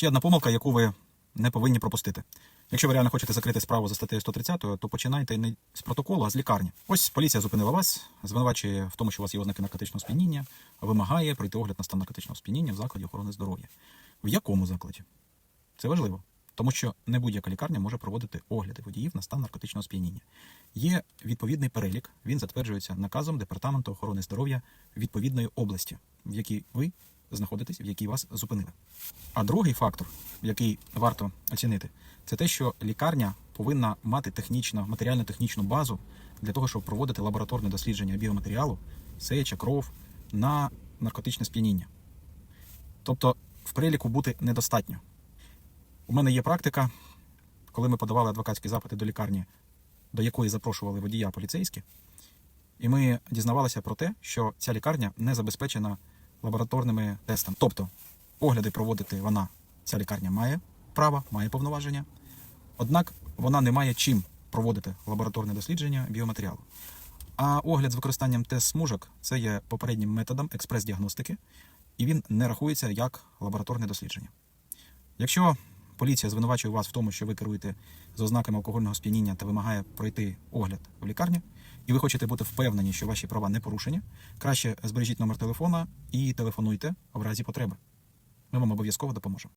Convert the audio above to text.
Ще одна помилка, яку ви не повинні пропустити. Якщо ви реально хочете закрити справу за статтею 130, то починайте не з протоколу, а з лікарні. Ось поліція зупинила вас, звинувачує в тому, що у вас є ознаки наркотичного сп'яніння, вимагає пройти огляд на стан наркотичного сп'яніння в закладі охорони здоров'я. В якому закладі? Це важливо, тому що не будь-яка лікарня може проводити огляди водіїв на стан наркотичного сп'яніння. Є відповідний перелік, він затверджується наказом Департаменту охорони здоров'я відповідної області, в якій ви знаходитесь, в якій вас зупинили. А другий фактор, який варто оцінити, це те, що лікарня повинна мати технічно, матеріально-технічну базу для того, щоб проводити лабораторне дослідження біоматеріалу, сеча, кров на наркотичне сп'яніння. Тобто в переліку бути недостатньо. У мене є практика, коли ми подавали адвокатські запити до лікарні, до якої запрошували водія поліцейські, і ми дізнавалися про те, що ця лікарня не забезпечена лабораторними тестами. Тобто, огляди проводити вона, ця лікарня має право, має повноваження, однак вона не має чим проводити лабораторне дослідження біоматеріалу. А огляд з використанням тест-смужок це є попереднім методом експрес-діагностики, і він не рахується як лабораторне дослідження. Якщо поліція звинувачує вас в тому, що ви керуєте з ознаками алкогольного сп'яніння та вимагає пройти огляд в лікарні, і ви хочете бути впевнені, що ваші права не порушені, краще збережіть номер телефона і телефонуйте в разі потреби. Ми вам обов'язково допоможемо.